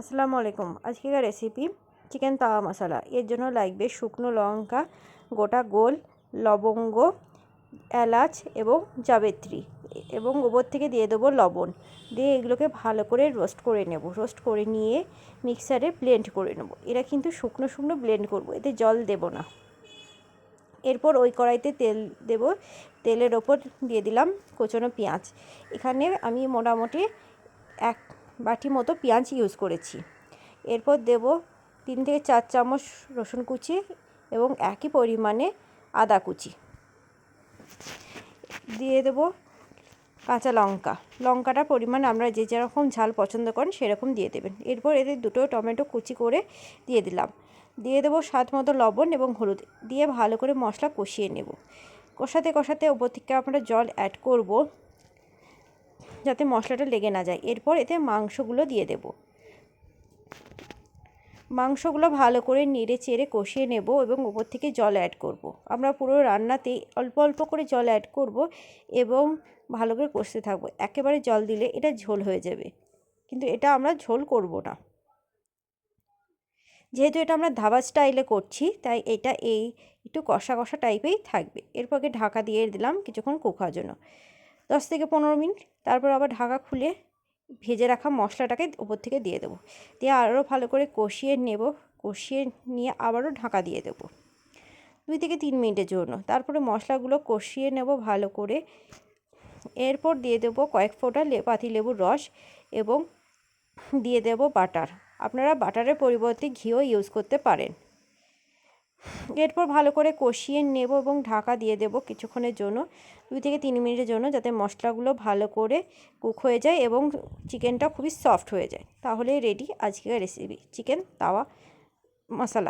আসসালামু আলাইকুম। আজকের রেসিপি চিকেন তাওয়া মশলা। এর জন্য লাগবে শুকনো লঙ্কা, গোটা গোল, লবঙ্গ, এলাচ এবং জাবেত্রী এবং ওপর থেকে দিয়ে দেবো লবণ। দিয়ে এগুলোকে ভালো করে রোস্ট করে নেব। রোস্ট করে নিয়ে মিক্সারে ব্লেন্ড করে নেব। এরা কিন্তু শুকনো শুকনো ব্লেন্ড করব, এতে জল দেব না। এরপর ওই কড়াইতে তেল দেব। তেলের ওপর দিয়ে দিলাম কোচানো পেঁয়াজ। এখানে আমি মোটামুটি এক বাটি মতো পেঁয়াজ ইউজ করেছি। এরপর দেব তিন থেকে চার চামচ রসুন কুচি এবং একই পরিমাণে আদা কুচি। দিয়ে দেব কাঁচা লঙ্কা। লঙ্কাটার পরিমাণ আমরা যে যেরকম ঝাল পছন্দ করেন সেরকম দিয়ে দেবেন। এরপর এতে দুটো টমেটো কুচি করে দিয়ে দিলাম। দিয়ে দেবো স্বাদ মতো লবণ এবং হলুদ। দিয়ে ভালো করে মশলা কষিয়ে নেব। কষাতে কষাতে ওপর থেকে আমরা জল অ্যাড করব। যাতে মশলাটা লেগে না যায়। এরপর এতে মাংসগুলো দিয়ে দেব। মাংসগুলো ভালো করে নেড়ে চেড়ে কষিয়ে নেব এবং ওপর থেকে জল অ্যাড করব। আমরা পুরো রান্নাতে অল্প অল্প করে জল অ্যাড করব এবং ভালো করে কষতে থাকব। একেবারে জল দিলে এটা ঝোল হয়ে যাবে। কিন্তু এটা আমরা ঝোল করব না। যেহেতু এটা আমরা ধাবা স্টাইলে করছি, তাই এটা এই একটু কষা কষা টাইপেই থাকবে। এরপরকে ঢাকা দিয়ে দিলাম কিছুক্ষণ কুকার জন্য। দশ থেকে পনেরো মিনিট, তারপর আবার ঢাকা খুলে ভেজে রাখা মশলাটাকে উপর থেকে দিয়ে দেবো। দিয়ে আরও ভালো করে কষিয়ে নেব, কষিয়ে নিয়ে আবারও ঢাকা দিয়ে দেবো। দুই থেকে তিন মিনিটের জন্য। তারপরে মশলাগুলো কষিয়ে নেব ভালো করে। এরপর দিয়ে দেবো কয়েক ফোঁটা পাতি লেবুর রস এবং দিয়ে দেব বাটার। আপনারা বাটারের পরিবর্তে ঘিও ইউজ করতে পারেন। এরপর ভালো করে কষিয়ে নেব এবং ঢাকা দিয়ে দেব কিছুক্ষণের জন্য, দুই থেকে তিন মিনিটের জন্য, যাতে মশলাগুলো ভালো করে কুক হয়ে যায় এবং চিকেনটা খুবই সফট হয়ে যায়। তাহলে রেডি আজকের রেসিপি চিকেন, তাওয়া, মশলা।